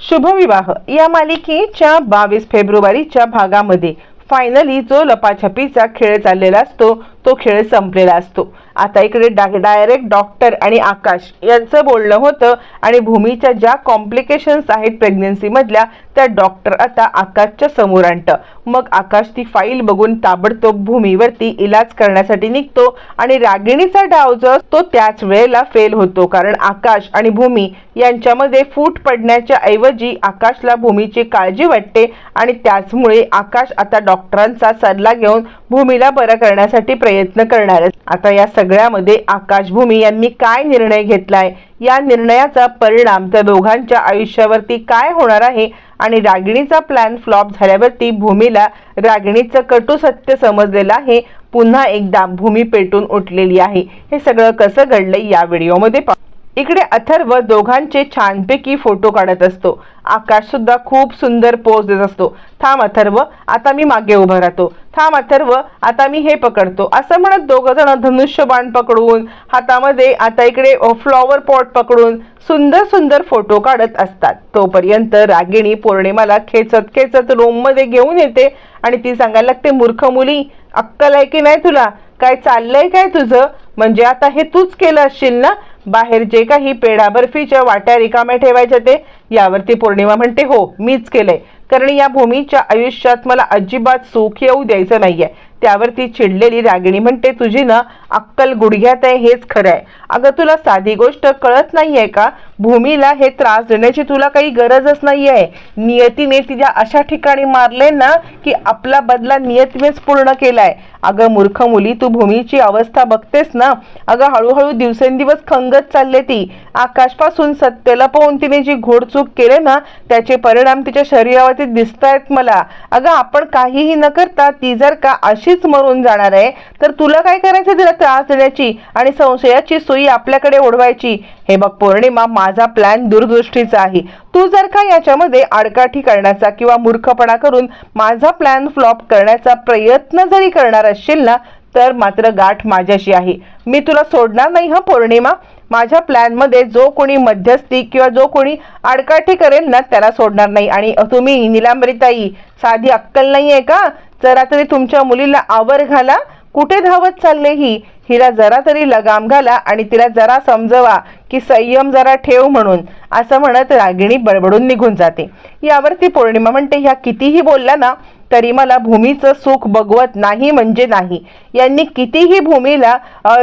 शुभविवाह. या मालिकेच्या बावीस फेब्रुवारीच्या भागामध्ये फायनली जो लपाछपीचा खेळ चाललेला असतो तो खेळ संपलेला असतो. आता इकडे डा डायरेक्ट डॉक्टर आणि आकाश यांचं बोलणं होतं आणि भूमीच्या ज्या कॉम्प्लिकेशन्स आहेत प्रेग्नन्सीमधल्या त्या डॉक्टर आता आकाशच्या समोर आणतं. मग आकाश ती फाईल बघून ताबडतोब भूमीवरती इलाज करण्यासाठी निघतो आणि रागिणीचा डाव जो असतो त्याच वेळेला फेल होतो. कारण आकाश आणि भूमी यांच्यामध्ये फूट पडण्याच्या ऐवजी आकाशला भूमीची काळजी वाटते आणि त्याचमुळे आकाश आता डॉक्टरांचा सल्ला घेऊन भूमीला बरं करण्यासाठी प्रयत्न करणार आहेत. आता या सगळ्यामध्ये आकाश भूमी यांनी काय निर्णय घेतलाय? या निर्णयाचा परिणाम त्या दोघांच्या आयुष्यावरती काय होणार आहे? आणि रागिणीचा प्लॅन फ्लॉप झाल्यावरती भूमीला रागिणीचं कटू सत्य समजलेलं आहे. पुन्हा एकदा भूमी पेटून उठलेली आहे. हे सगळं कसं घडलंय या व्हिडिओमध्ये पहा इकडे अथर्व दोघांचे छानपैकी फोटो काढत असतो. आकाश सुद्धा खूप सुंदर पोज देत असतो. थांब अथर्व आता मी मागे उभा राहतो. थांब अथर्व आता मी हे पकडतो. असं म्हणत दोघ जण धनुष्यबाण पकडून हातामध्ये आता इकडे फ्लॉवर पॉट पकडून सुंदर सुंदर फोटो काढत असतात. तोपर्यंत रागिणी पौर्णिमाला खेचत खेचत रूममध्ये घेऊन येते आणि ती सांगायला लागते मूर्ख मुली अक्कल आहे की नाही तुला? काय चाललंय काय तुझं? म्हणजे आता हे तूच केलं असशील ना? बाहेर जे काही पेढा बर्फीच्या वाट्या रिकाम्या ठेवायच्या ते? यावरती पौर्णिमा म्हणते हो मीच केलंय. कारण या भूमीच्या आयुष्यात मला अजिबात सुख येऊ द्यायचं नाहीये. त्यावरती चिडलेली रागिणी म्हणते तुझी ना अक्कल गुडघ्यात आहे हेच खरं आहे अगं तुला साधी गोष्ट कळत नाहीये का? भूमीला हे त्रास देण्याची तुला काही गरजच नाही आहे नियतीने तिच्या अशा ठिकाणी मारले ना की आपला बदला नियतीनेच पूर्ण केलाय. अगं मूर्ख मुली तू भूमीची अवस्था बघतेस ना? अगं हळूहळू दिवसेंदिवस खंगत चालले ती. आकाशपासून सत्तेला पाहून तिने जी घोडचूक केले ना त्याचे परिणाम तिच्या शरीरावरती दिसत आहेत मला. अगं आपण काहीही न करता ती जर का अशीच मरून जाणार आहे तर तुला काय करायचं तिला त्रास देण्याची आणि संशयाची सोयी आपल्याकडे ओढवायची? हे बघ पौर्णिमा माझा प्लॅन दूरदृष्टीचा आहे. तू जर का याच्यामध्ये आडकाठी करण्याचा किंवा मूर्खपणा करून माझा प्लॅन फ्लॉप करण्याचा प्रयत्न जरी करणार असशील ना तर मात्र गाठ माझ्याशी आहे. मी तुला सोडणार नाही हा पौर्णिमा? माझ्या प्लॅनमध्ये जो कोणी मध्यस्थी किंवा जो कोणी आडकाठी करेल ना त्याला सोडणार नाही. आणि तुम्ही निलांबरीताई साधी अक्कल नाही आहे का? जरा तरी तुमच्या मुलीला आवर घाला. कुठे धावत चालले ही? हिला जरा तरी लगाम घाला आणि तिला जरा समजवा की संयम जरा ठेव म्हणून असं म्हणत रागिणी बडबडून निघून जाते. यावरती पौर्णिमा म्हणते ह्या कितीही बोलल्या ना तरी मला भूमीचं सुख बघवत नाही म्हणजे नाही. यांनी कितीही भूमीला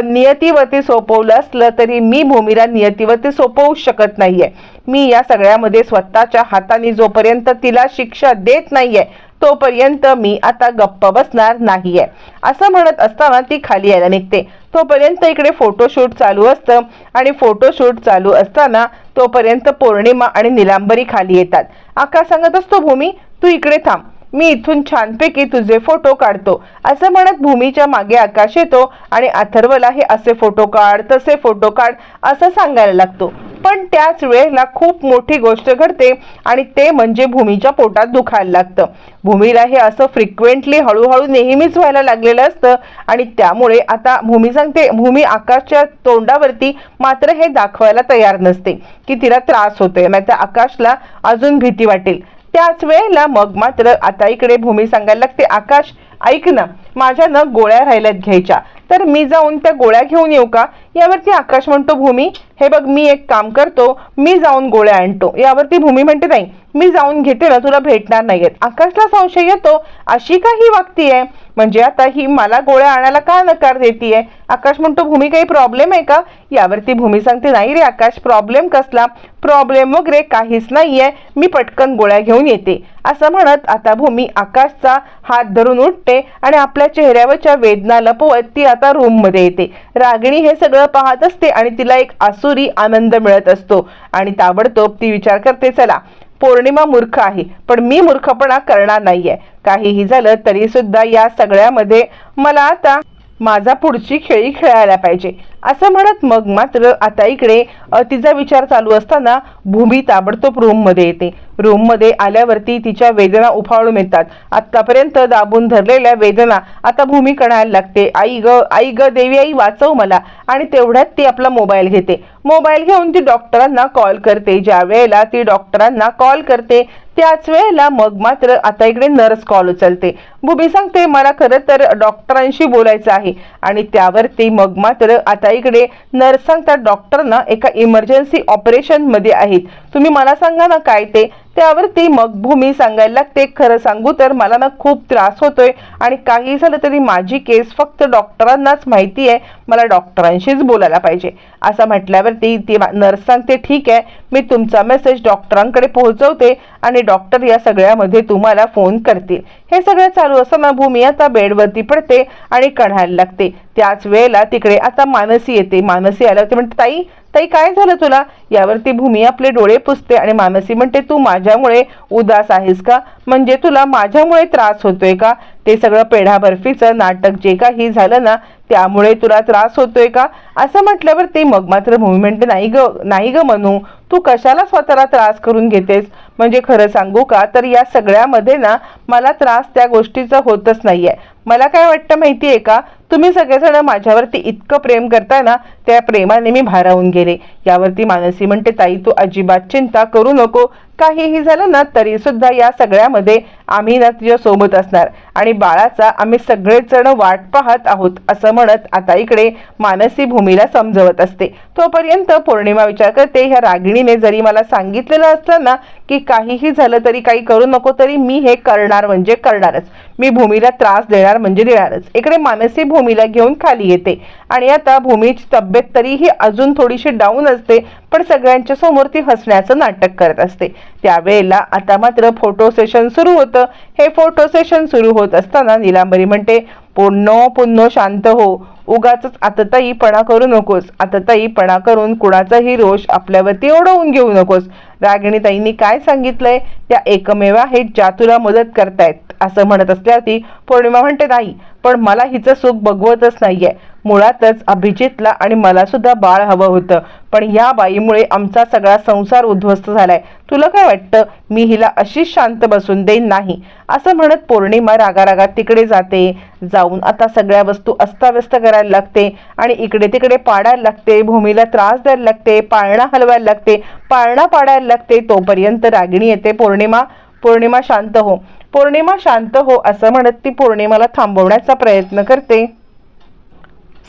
नियतीवरती सोपवलं असलं तरी मी भूमीला नियतीवरती सोपवू शकत नाहीये. मी या सगळ्यामध्ये स्वतःच्या हाताने जोपर्यंत तिला शिक्षा देत नाहीये तोपर्यंत मी आता गप्प बसणार नाहीये. असं म्हणत असताना ती खाली यायला निघते. तोपर्यंत इकडे फोटोशूट चालू असतं. आणि फोटोशूट चालू असताना तोपर्यंत पौर्णिमा आणि निलांबरी खाली येतात. आकाश सांगत असतो भूमी तू इकडे थांब. मी इथून छानपैकी तुझे फोटो काढतो. असं म्हणत भूमीच्या मागे आकाश येतो आणि अथर्वला हे असे फोटो काढ तसे फोटो काढ असं सांगायला लागतो. पण त्याच वेळेला खूप मोठी गोष्ट घडते आणि ते म्हणजे भूमीच्या पोटात दुखायला लागतं. भूमीला हे असं फ्रिक्वेंटली हळूहळू नेहमीच व्हायला लागलेलं असतं आणि त्यामुळे आता भूमी सांगते भूमी आकाशच्या तोंडावरती मात्र हे दाखवायला तयार नसते की तिला त्रास होतोय. नाही तर आकाशला अजून भीती वाटेल. त्याच वेळेला मग मात्र आता इकडे भूमी सांगायला लागते आकाश ऐक ना माझ्या ना गोळ्या राहिल्यात घ्यायच्या. तर मी जाऊन त्या गोळ्या घेऊन येऊ का? यावरती आकाश म्हणतो भूमी हे बघ मी एक काम करतो मी जाऊन गोळ्या आणतो. यावरती भूमी म्हणते नाही मी जाऊन घेते ना तुला भेटणार नाहीयेत. आकाशला संशय येतो अशी का ही वागतीये? म्हणजे आता ही मला गोळ्या आणायला का नकार देतीये? आकाश म्हणतो भूमी काही प्रॉब्लेम आहे का? यावरती भूमी सांगते नाही रे आकाश प्रॉब्लेम कसला? प्रॉब्लेम वगैरे काहीच नाही आहे मी पटकन गोळ्या घेऊन येते. असं म्हणत आता भूमी आकाशचा हात धरून उठते आणि आपल्या चेहऱ्यावरच्या वेदना लपवत ती आता रूममध्ये येते. रागिणी हे सगळं पाहत असते आणि तिला एक आसुरी आनंद मिळत असतो आणि ताबडतोब ती विचार करते चला पौर्णिमा मूर्ख आहे. पण मी मूर्खपणा करणार नाहीये. काहीही झालं तरी सुद्धा या सगळ्यामध्ये मला आता माझा पुढची खेळी खेळायला पाहिजे. असं म्हणत मग मात्र आता इकडे तिचा विचार चालू असताना भूमी ताबडतोब रूममध्ये येते. रूममध्ये आल्यावरती तिच्या वेदना उफाळून येतात आत्तापर्यंत दाबून धरलेल्या वेदना आता भूमी कणायला लागते. आई ग आई ग देवी आई वाचव मला. आणि तेवढ्यात ती आपला मोबाईल घेते. मोबाईल घेऊन ती डॉक्टरांना कॉल करते. ज्या वेळेला ती डॉक्टरांना कॉल करते त्याच वेळेला मग मात्र आता इकडे नर्स कॉल उचलते. भूमी सांगते मला खरं तर डॉक्टरांशी बोलायचं आहे. आणि त्यावरती मग मात्र आता इकडे नर्स डॉक्टर डॉक्टरना एका इमर्जन्सी ऑपरेशनमध्ये आहेत. तुम्ही मला सांगा ना काय ते? त्यावरती मग भूमी सांगायला लागते खरं सांगू तर मला ना खूप त्रास होतोय आणि काही झालं तरी माझी केस फक्त डॉक्टरांनाच माहिती आहे. मला डॉक्टरांशीच बोलायला पाहिजे. असं म्हटल्यावरती ती नर्स सांगते ठीक आहे मी तुमचा मेसेज डॉक्टरांकडे पोहोचवते आणि डॉक्टर या सगळ्यामध्ये तुम्हाला फोन करतील. हे सगळं चालू असताना भूमी आता बेडवरती पडते आणि कढायला लागते. त्याच वेळेला तिकडे आता मानसी येते. मानसी आल्यावरती म्हणते ताई ताई काय झालं तुला? यावरती भूमी आपले डोळे पुसते आणि मानसी म्हणते तू माझ्यामुळे उदास आहेस का? म्हणजे तुला माझ्यामुळे त्रास होतोय का? ते सगळं पेढा बर्फीचं नाटक जे काही झालं ना त्यामुळे तुला त्रास होतोय का? असं म्हटल्यावर ते मग मात्र भूमी नाही ग नाही ग म्हणू तू कशाला स्वतःला त्रास करून घेतेस? म्हणजे खरं सांगू का? तर या सगळ्यामध्ये ना मला त्रास त्या गोष्टीचा होतच नाहीये. मला काय वाटतं माहिती आहे का? तुम्ही सगळेजण माझ्यावरती इतकं प्रेम करताय ना त्या प्रेमाने मी भारावून गेले. यावरती मानसी म्हणते ताई तू अजिबात चिंता करू नको. काहीही झालं ना तरी सुद्धा या सगळ्यामध्ये आम्ही ना तुझ्या सोबत असणार. आणि बाळाचा आम्ही सगळेजण वाट पाहत आहोत असं म्हणत आता इकडे मानसी भूमीला समजवत असते. तोपर्यंत पौर्णिमा विचार करते ह्या रागिणीने जरी मला सांगितलेलं असतं ना की काहीही झालं तरी काही करू नको तरी मी हे करणार म्हणजे करणारच. मी भूमीला त्रास देणार म्हणजे देणारच. इकडे मानसी भूमीला घेऊन खाली येते. आणि आता भूमीची तब्येत तरीही अजून थोडीशी डाऊन असते पण सगळ्यांच्या समोर ती हसण्याचं नाटक करत असते. त्यावेळेला आता मात्र फोटो सेशन सुरू होतं. हे फोटो सेशन सुरू होत असताना निलांबरी म्हणते पुन्नो पुन्नो शांत हो. उगाच आतताईपणा करू नकोस. आतताईपणा करून कुणाचाही रोष आपल्यावरती ओढवून घेऊ नकोस. रागिणीताईंनी काय सांगितलंय? त्या एकमेव आहेत ज्या तुला मदत करतायत. असं म्हणत असल्यावरती पौर्णिमा म्हणते नाही पण मला हिचं सुख बघवतच नाहीये. मुळातच अभिजितला आणि मला सुद्धा बाळ हवं होतं. पण या बाईमुळे आमचा सगळा संसार उद्ध्वस्त झालाय. तुला काय वाटतं? मी हिला अशीच शांत बसून देईन नाही. असं म्हणत पौर्णिमा रागारागात तिकडे जाते. जाऊन आता सगळ्या वस्तू अस्ताव्यस्त करायला लागते आणि इकडे तिकडे पाडायला लागते. भूमीला त्रास द्यायला लागते. पाळणा हलवायला लागते. पाळणा पाडायला लागते. तोपर्यंत रागिणी येते. पौर्णिमा पौर्णिमा शांत हो. पौर्णिमा शांत हो असं म्हणत ती पौर्णिमाला थांबवण्याचा प्रयत्न करते.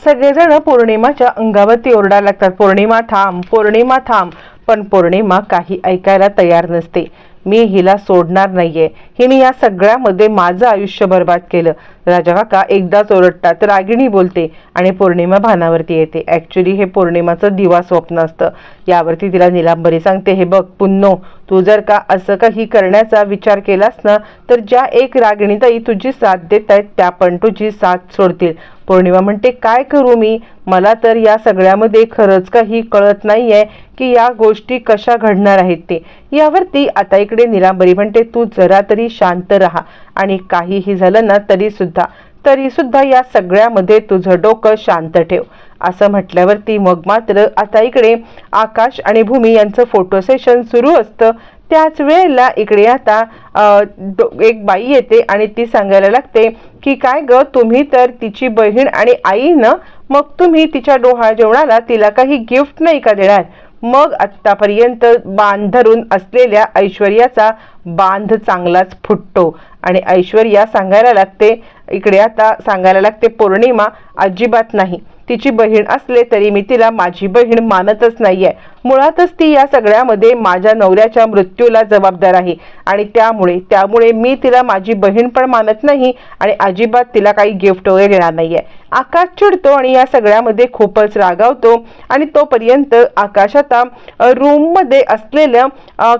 सगळेजण पौर्णिमाच्या अंगावरती ओरडायला लागतात. पौर्णिमा थांब पौर्णिमा थांब पण पौर्णिमा काही ऐकायला तयार नसते. मी हिला सोडणार नाहीये. हिने या सगळ्यामध्ये माझं आयुष्य बर्बाद केलं. राजा काका एकदाच ओरडतात. रागिणी बोलते आणि पौर्णिमा भानावरती येते. ॲक्च्युली हे पौर्णिमाचं दिवा स्वप्न असतं. यावरती तिला निलांबरी सांगते हे बघ पुन्नो तू जर का असं काही करण्याचा विचार केलास ना तर ज्या एक रागिणीताई तुझी साथ देत आहेत त्या पण तुझी साथ सोडतील. पौर्णिमा म्हणते काय करू मी? मला तर या सगळ्यामध्ये खरंच काही कळत नाही आहे की या गोष्टी कशा घडणार आहेत ते. यावरती आता इकडे निलांबरी म्हणते तू जरा तरी शांत राहा. आणि काहीही झालं ना तरी सुद्धा तरी सुद्धा या सगळ्यामध्ये तुझं डोकं शांत ठेव. असं म्हटल्यावरती मग मात्र आता इकडे आकाश आणि भूमी यांचं फोटो सेशन सुरू असतं. त्याच वेळेला इकडे आता एक बाई येते आणि ती सांगायला लागते की काय ग तुम्ही तर तिची बहीण आणि आई ना मग तुम्ही तिच्या डोहाळ जेवणाला तिला काही गिफ्ट नाही का देणार? मग आत्तापर्यंत बांध धरून असलेल्या ऐश्वर्याचा बांध चांगलाच फुटतो. आणि ऐश्वर्या सांगायला लागते इकडे आता सांगायला लागते पौर्णिमा अजिबात नाही. तिची बहीण असले तरी मी तिला माझी बहीण मानतच नाहीये. मुळातच ती या सगळ्यामध्ये माझ्या नवऱ्याच्या मृत्यूला जबाबदार आहे. आणि त्यामुळे त्यामुळे मी तिला माझी बहीण पण मानत नाही आणि अजिबात तिला काही गिफ्ट वगैरे देणार नाहीये. आकाश चिडतो आणि या सगळ्यामध्ये खूपच रागावतो आणि तोपर्यंत आकाश आता रूममध्ये असलेलं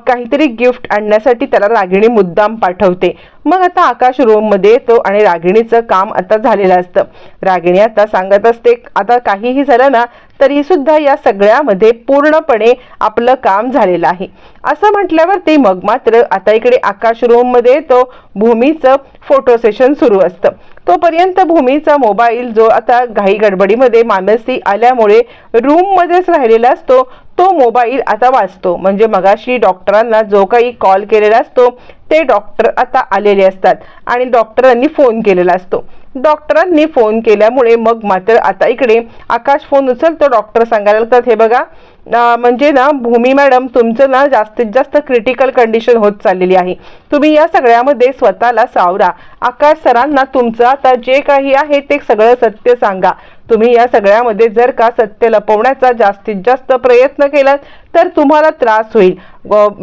काहीतरी गिफ्ट आणण्यासाठी त्याला रागिणी मुद्दाम पाठवते. मग आता आकाश रूममध्ये येतो आणि रागिणीचं काम आता झालेलं असतं. रागिणी आता सांगत असते आता काहीही झालं ना तरी सुद्धा या सगळ्यामध्ये पूर्णपणे आपलं काम झालेलं आहे. असं म्हटल्यावर ते मग मात्र आता इकडे आकाश रूममध्ये येतो भूमीचं फोटो सेशन सुरू असतं. तोपर्यंत भूमीचा मोबाईल जो आता घाई गडबडीमध्ये मानसी आल्यामुळे रूममध्येच राहिलेला असतो तो मोबाईल आता वाचतो. म्हणजे मगाशी डॉक्टरांना जो काही कॉल केलेला असतो ते डॉक्टर आता आलेले असतात आणि डॉक्टरांनी फोन केलेला असतो. डॉक्टरांनी फोन केल्यामुळे मग मात्र आता इकडे आकाश फोन उचलतो डॉक्टर सांगायला लागतात हे बघा म्हणजे ना भूमी मॅडम तुमचं ना जास्तीत जास्त क्रिटिकल कंडिशन होत चाललेली आहे. तुम्ही या सगळ्यामध्ये स्वतःला सावरा. आकाश सरांना तुमचं आता जे काही आहे ते सगळं सत्य सांगा. तुम्ही या सगळ्यामध्ये जर का सत्य लपवण्याचा जास्तीत जास्त प्रयत्न केला तर तुम्हाला त्रास होईल.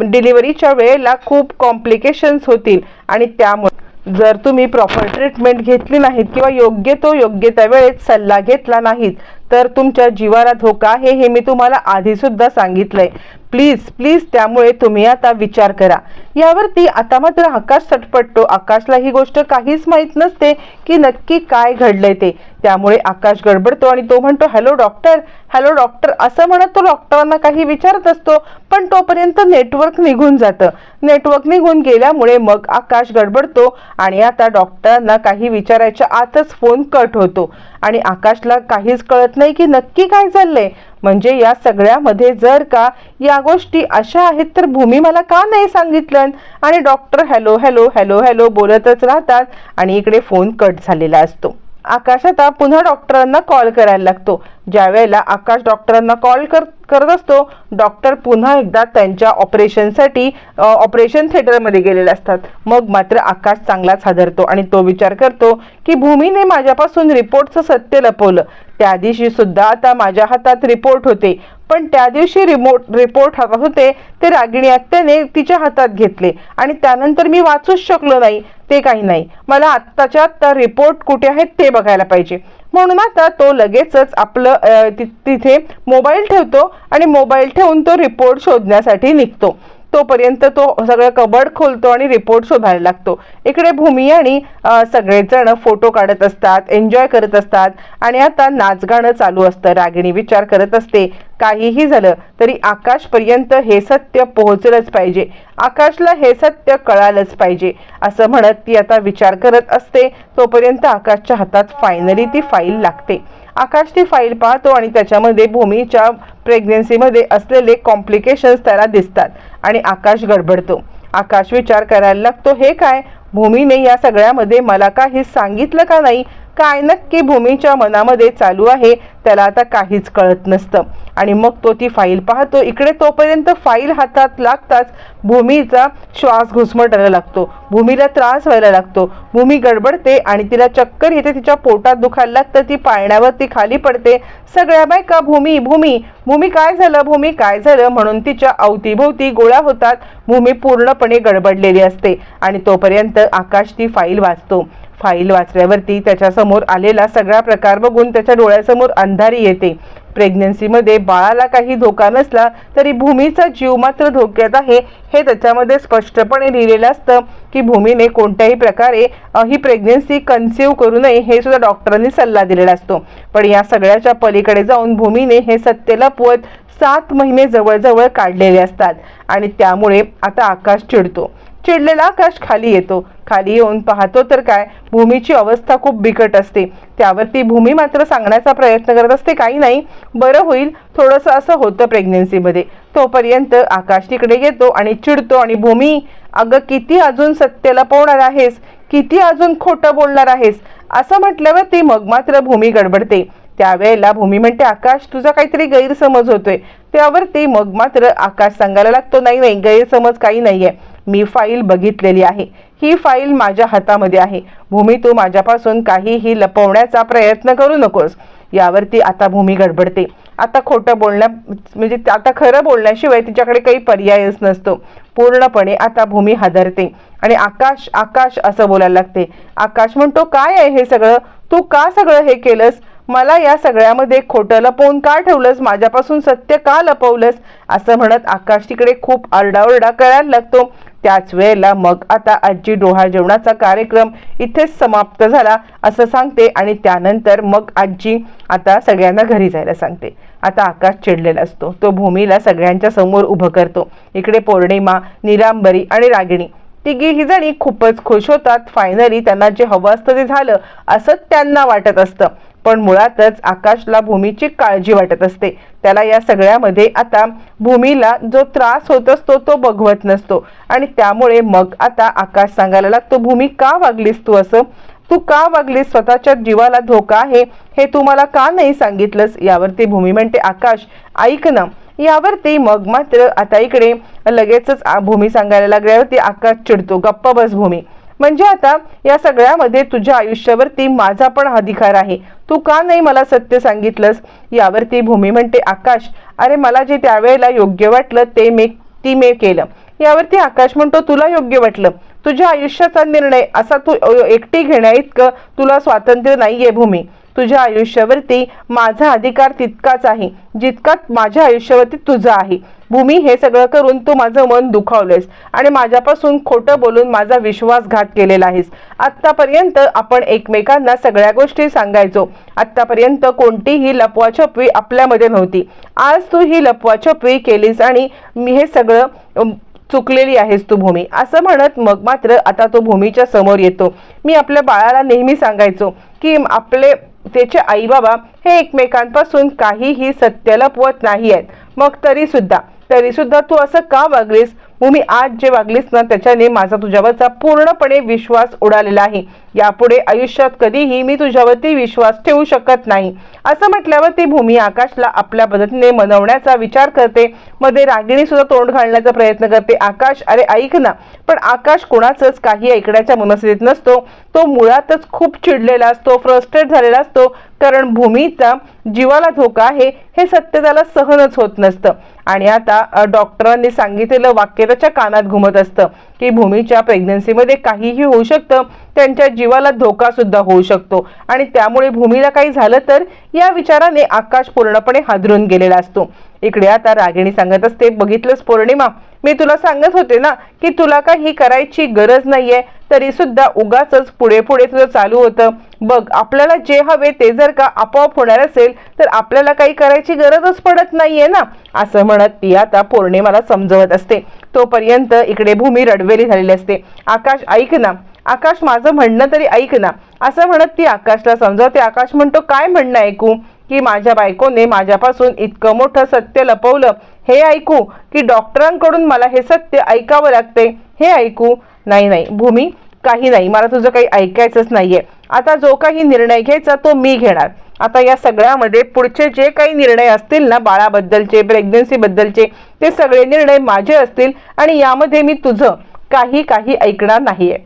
डिलिव्हरीच्या वेळेला खूप कॉम्प्लिकेशन्स होतील आणि त्यामुळे जर तुम्ही प्रॉपर ट्रीटमेंट घेतली नाहीत किंवा योग्य तो योग्य त्या वेळेत सल्ला घेतला नाहीत तर तुमच्या जीवाला धोका आहे हे मी तुम्हाला आधी सुद्धा सांगितलंय. प्लीज प्लीज त्यामुळे तुम्ही आता विचार करा. यावरती आता मात्र आकाश सटपटतो. आकाशला ही गोष्ट काहीच माहीत नसते की नक्की काय घडलंय ते. त्यामुळे आकाश गडबडतो आणि तो म्हणतो हॅलो डॉक्टर हॅलो डॉक्टर. असं म्हणत तो डॉक्टरांना काही विचारत असतो पण तोपर्यंत नेटवर्क निघून जातं. नेटवर्क निघून गेल्यामुळे मग आकाश गडबडतो आणि आता डॉक्टरांना काही विचारायच्या आतच फोन कट होतो. आणि आकाशला काहीच कळत नाही की नक्की काय चाललंय. म्हणजे या सगळ्यामध्ये जर का या गोष्टी अशा आहेत तर भूमी मला का नाही सांगितलं आणि doctor hello hello hello hello बोलतच राहतात आणि इकडे फोन कट झालेला असतो. आकाश आता पुन्हा डॉक्टरांना कॉल करायला लागतो. ज्या वेळेला आकाश डॉक्टरांना कॉल कर करत असतो डॉक्टर पुन्हा एकदा त्यांच्या ऑपरेशनसाठी ऑपरेशन थिएटरमध्ये गेलेले असतात. मग मात्र आकाश चांगलाच हादरतो आणि तो विचार करतो की भूमीने माझ्यापासून रिपोर्टचं सत्य लपवलं. त्या दिवशी सुद्धा आता माझ्या हातात रिपोर्ट होते. पण त्या दिवशी रिमोट रिपोर्ट हातात होते ते रागिणी आत्याने तिच्या हातात घेतले. आणि त्यानंतर मी वाचूच शकलो नाही ते काही नाही. मला आत्ताच्या आत्ता रिपोर्ट कुठे आहेत ते बघायला पाहिजे. म्हणून आता तो लगेचच आपलं ति- तिथे मोबाईल ठेवतो आणि मोबाईल ठेवून तो रिपोर्ट शोधण्यासाठी निघतो. तोपर्यंत तो सगळं कबड खोलतो आणि रिपोर्ट शोधायला लागतो. इकडे भूमी आणि अ, सगळेजण फोटो काढत असतात एन्जॉय करत असतात आणि आता नाचगाणं चालू असतं. रागिणी विचार करत असते काहीही झालं तरी आकाशपर्यंत हे सत्य पोहोचलंच पाहिजे. आकाशला हे सत्य कळालंच पाहिजे. असं म्हणत ती आता विचार करत असते तोपर्यंत आकाशच्या हातात फायनली ती फाईल लागते. आकाश ती फाईल पाहतो आणि त्याच्यामध्ये भूमीच्या प्रेग्नेन्सीमध्ये असलेले कॉम्प्लिकेशन्स त्याला दिसतात आणि आकाश गडबडतो. आकाश विचार करायला लागतो हे काय? भूमीने या सगळ्यामध्ये मला काही सांगितलं का नाही? काय नक्की भूमीच्या मनामध्ये चालू आहे त्याला आता काहीच कळत नसतं. आणि मग तो ती फाईल पाहतो. इकडे तोपर्यंत फाईल हातात लागताच भूमीचा श्वास घुसमटायला लागतो. भूमीला त्रास व्हायला लागतो. भूमी गडबडते आणि तिला चक्कर येते. तिच्या पोटात दुखायला लागतं. ती पाळण्यावर ती खाली पडते. सगळ्या बायका भूमी भूमी भूमी काय झालं? भूमी काय झालं? म्हणून तिच्या अवतीभोवती गोळा होतात. भूमी पूर्णपणे गडबडलेली असते आणि तोपर्यंत आकाश ती फाईल वाचतो. फाईल वाचल्यावरती त्याच्यासमोर आलेला सगळा प्रकार बघून त्याच्या डोळ्यासमोर अंधारी येते. प्रेग्नन्सीमध्ये बाळाला काही धोका नसला तरी भूमीचा जीव मात्र धोक्यात आहे. हे त्याच्यामध्ये स्पष्टपणे लिहिलेलं असतं की भूमीने कोणत्याही प्रकारे ही प्रेग्नन्सी कन्सिव्ह करू नये हे सुद्धा डॉक्टरांनी सल्ला दिलेला असतो. पण या सगळ्याच्या पलीकडे जाऊन भूमीने हे सत्य लपवत सात महिने जवळजवळ काढलेले असतात आणि त्यामुळे आता आकाश चिडतो. चिडलेला आकाश खाली येतो. खाली येऊन पाहतो तर काय? भूमीची अवस्था खूप बिकट असते. त्यावरती भूमी मात्र सांगण्याचा प्रयत्न करत असते. काही नाही. बरं होईल. थोडंसं असं होतं प्रेग्नेन्सीमध्ये. तोपर्यंत आकाश तिकडे येतो आणि चिडतो आणि भूमी अगं किती अजून सत्य लपवणार आहेस? किती अजून खोटं बोलणार आहेस? असं म्हटल्यावर ती मग मात्र भूमी गडबडते. त्यावेळेला भूमी म्हणते आकाश तुझा काहीतरी गैरसमज होतोय. त्यावरती मग मात्र आकाश सांगायला लागतो नाही नाही गैरसमज काही नाहीये. मी फाईल बघितलेली आहे. ही फाईल माझ्या हातामध्ये आहे. भूमी तू माझ्यापासून काहीही लपवण्याचा प्रयत्न करू नकोस. यावरती आता भूमी गडबडते. आता खोटं बोलण्या म्हणजे ते आता खरं बोलण्याशिवाय तिच्याकडे काही पर्यायच नसतो. पूर्णपणे आता भूमी हादरते आणि आकाश आकाश असं बोलायला लागते. आकाश म्हणतो काय आहे हे सगळं? तू का सगळं हे केलंस? मला या सगळ्यामध्ये खोटं लपवून का ठेवलंस? माझ्यापासून सत्य का लपवलंस? असं म्हणत आकाश तिकडे खूप आरडाओरडा करायला लागतो. त्याच वेळेला मग आता आजी डोहाळ जेवणाचा कार्यक्रम इथेच समाप्त झाला असं सांगते आणि त्यानंतर मग आजी आता सगळ्यांना घरी जायला सांगते. आता आकाश चिडलेला असतो. तो भूमीला सगळ्यांच्या समोर उभं करतो. इकडे पौर्णिमा निरांबरी आणि रागिणी. तिघीही जणी खूपच खुश होतात. फायनली त्यांना जे हवं असतं ते झालं असं त्यांना वाटत असतं. पण मुळातच आकाशला भूमीची काळजी वाटत असते. त्याला या सगळ्यामध्ये आता भूमीला जो त्रास होत असतो तो बघवत नसतो. आणि त्यामुळे मग आता आकाश सांगायला लागतो भूमी का वागलीस तू असं? तू का वागलीस? स्वतःच्या जीवाला धोका आहे हे तू मला का नाही सांगितलंस? यावरती भूमी म्हणते आकाश ऐक ना यावरती मग मात्र आता इकडे लगेचच भूमी सांगायला लागल्यावरती आकाश चिडतो. गप्प बस भूमी. म्हणजे आता या सगळ्यामध्ये तुझ्या आयुष्यावरती माझा पण अधिकार आहे. तू का नाही मला सत्य सांगितलंस? यावरती भूमी म्हणते आकाश अरे मला जे त्यावेळेला योग्य वाटलं ते मी ती मी केलं. यावरती आकाश म्हणतो तुला योग्य वाटलं. तुझ्या आयुष्याचा निर्णय असा तू एकटी घेण्या इतकं तुला स्वातंत्र्य नाहीये भूमी. तुझ्या आयुष्यावरती माझा अधिकार तितकाच आहे जितका माझ्या आयुष्यावरती तुझा आहे. भूमी हे सगळं करून तू माझं मन दुखावलंयस आणि माझ्यापासून खोटं बोलून माझा विश्वासघात केलेला आहेस. आत्तापर्यंत आपण एकमेकांना सगळ्या गोष्टी सांगायचो. आत्तापर्यंत कोणतीही लपवाछपवी आपल्यामध्ये नव्हती. आज तू ही लपवाछपवी केलीस आणि मी हे सगळं चुकलेली आहेस तू भूमी. असं म्हणत मग मात्र आता तो भूमीच्या समोर येतो. मी आपल्या बाळाला नेहमी सांगायचो की आपले त्याचे आई बाबा हे एकमेकांपासून काहीही सत्य लपवत नाही आहेत मग तरी सुद्धा तरी सुद्धा तू असं का वागलीस? मी आज जे वागलीस ना त्याच्याने माझा तुझ्यावरचा पूर्णपणे विश्वास उडालेला आहे. यापुढे आयुष्यात कधीही मी तुझ्यावरती विश्वास ठेवू शकत नाही. असं म्हटल्यावर ती भूमी आकाशला आपल्या पद्धतीने मनवण्याचा विचार करते. मध्ये रागिणी सुद्धा तोंड घालण्याचा प्रयत्न करते. आकाश अरे ऐक ना पण आकाश कोणाचंच काही ऐकण्याच्या मनस्थितीत नसतो. तो मुळातच खूप चिडलेला असतो फ्रस्ट्रेट झालेला असतो. कारण भूमीचा जीवाला धोका आहे हे सत्य त्याला सहनच होत नसतं. आणि आता डॉक्टरांनी सांगितलेलं वाक्य त्याच्या कानात घुमत असतं की भूमीच्या प्रेग्नन्सीमध्ये काहीही होऊ शकतं त्यांच्या जीवाला धोका सुद्धा होऊ शकतो. आणि त्यामुळे भूमीला काही झालं तर या विचाराने आकाश पूर्णपणे हादरून गेलेला असतो. इकडे आता रागिणी सांगत असते बघितलंच पौर्णिमा? मी तुला सांगत होते ना की तुला काही करायची गरज नाहीये तरी सुद्धा उगाच पुढे पुढे तुझं चालू होतं. बघ आपल्याला जे हवे ते जर का आपोआप होणार असेल तर आपल्याला काही करायची गरजच पडत नाहीये ना असं म्हणत ती आता पौर्णिमाला समजवत असते. तोपर्यंत इकडे भूमी रडवेली झालेली असते. आकाश ऐक ना. आकाश माझं म्हणणं तरी ऐक ना. असं म्हणत ती आकाशला समजावते. आकाश म्हणतो काय म्हणणं ऐकू? की माझ्या बायकोने माझ्यापासून इतकं मोठं सत्य लपवलं. हे ऐकू की डॉक्टरांकडून मला हे सत्य ऐकावं लागते. हे ऐकू नाही नाही भूमी काही नाही मला तुझं काही ऐकायचंच नाहीये. आता जो काही निर्णय घ्यायचा तो मी घेणार. आता या सगळ्यामध्ये पुढचे जे काही निर्णय असतील ना बाळाबद्दलचे प्रेग्नन्सीबद्दलचे ते सगळे निर्णय माझे असतील आणि यामध्ये मी तुझं काही काही ऐकणार नाहीये.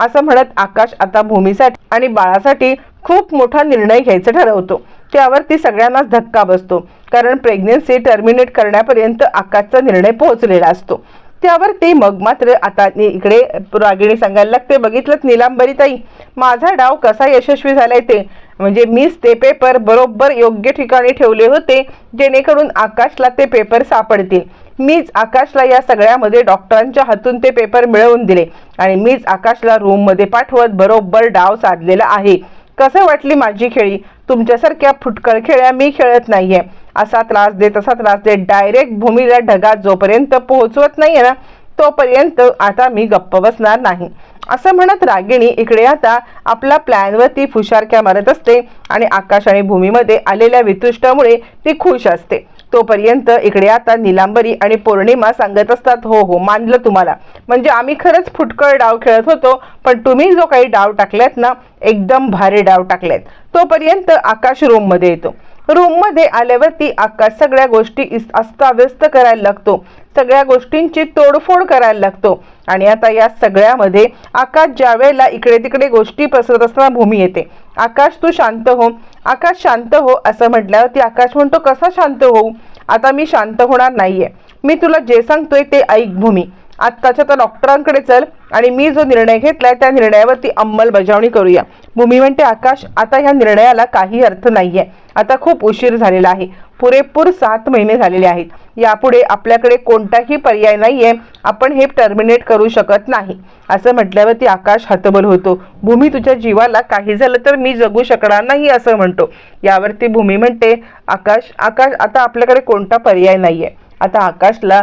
असं म्हणत आकाश आता भूमीसाठी आणि बाळासाठी खूप मोठा निर्णय घ्यायचा ठरवतो. त्यावर ती सगळ्यांनाच धक्का बसतो. कारण प्रेग्नेन्सी टर्मिनेट करण्यापर्यंत आकाशचा निर्णय पोहोचलेला असतो. त्यावर ते मग मात्र आता इकडे रागिणी सांगायला लागते बघितलं निलांबरी ताई माझा डाव कसा यशस्वी झालाय ते? म्हणजे मीच ते पेपर बरोबर योग्य ठिकाणी ठेवले होते जेणेकरून आकाशला ते पेपर सापडतील. मीच आकाशला या सगळ्यामध्ये डॉक्टरांच्या हातून ते पेपर मिळवून दिले. आणि मीच आकाशला रूममध्ये पाठवत बरोबर डाव साधलेला आहे. कसं वाटली माझी खेळी? तुमच्यासारख्या फुटकळ खेळ्या मी खेळत नाहीये. असा त्रास देत असा त्रास देत डायरेक्ट भूमीला ढगात जोपर्यंत पोहोचवत नाहीये ना तोपर्यंत आता मी गप्प बसणार नाही. असं म्हणत रागिणी इकडे आता आपला प्लॅनवरती फुशारक्या मारत असते आणि आकाश आणि भूमीमध्ये आलेल्या वितृष्टामुळे ती खुश असते. तोपर्यंत इकडे आता निलांबरी आणि पौर्णिमा सांगत असतात. हो हो मानलं तुम्हाला. म्हणजे आम्ही खरंच फुटकळ डाव खेळत होतो पण तुम्ही जो काही डाव टाकल्यात ना एकदम भारी डाव टाकलेत. तोपर्यंत आकाश रूममध्ये येतो. रूममध्ये आल्यावरती आकाश सगळ्या गोष्टी अस्ताव्यस्त करायला लागतो. सगळ्या गोष्टींची तोडफोड करायला लागतो. आणि आता या सगळ्यामध्ये आकाश ज्या वेळेला इकडे तिकडे गोष्टी पसरत असताना भूमी येते. आकाश तू शांत हो. आकाश शांत हो असं म्हटल्यावरती आकाश म्हणतो कसा शांत होऊ? आता मी शांत होणार नाहीये. मी तुला जे सांगतोय ते ऐक भूमी. आत्ताच्या त्या डॉक्टरांकडे चल आणि मी जो निर्णय घेतलाय त्या निर्णयावरती अंमलबजावणी करूया. भूमी म्हणते आकाश आता ह्या निर्णयाला काही अर्थ नाहीये. आता खूप उशीर झालेला आहे. पुरेपूर सात महिने झालेले आहेत. यापुढे आपल्याकडे कोणताही पर्याय नाहीये. आपण हे टर्मिनेट करू शकत नाही. असं म्हटल्यावरती आकाश हतबल होतो. भूमी तुझ्या जीवाला काही झालं तर मी जगू शकणार नाही असं म्हणतो. यावरती भूमी म्हणते आकाश आकाश आता आपल्याकडे कोणता पर्याय नाहीये. आता आकाशला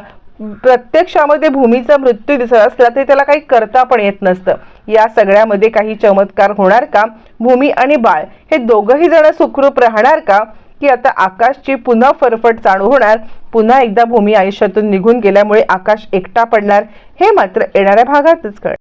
प्रत्यक्षामध्ये भूमीचा मृत्यू दिसत असला तरी त्याला काही करता पण येत नसतं. या सगळ्यामध्ये काही चमत्कार होणार का? भूमी आणि बाळ हे दोघंही जण सुखरूप राहणार का? की आता आकाशची पुन्हा फरफट चालू होणार. पुन्हा एकदा भूमी आयुष्यातून निघून गेल्यामुळे आकाश एकटा पडणार. हे मात्र येणाऱ्या भागातच कळ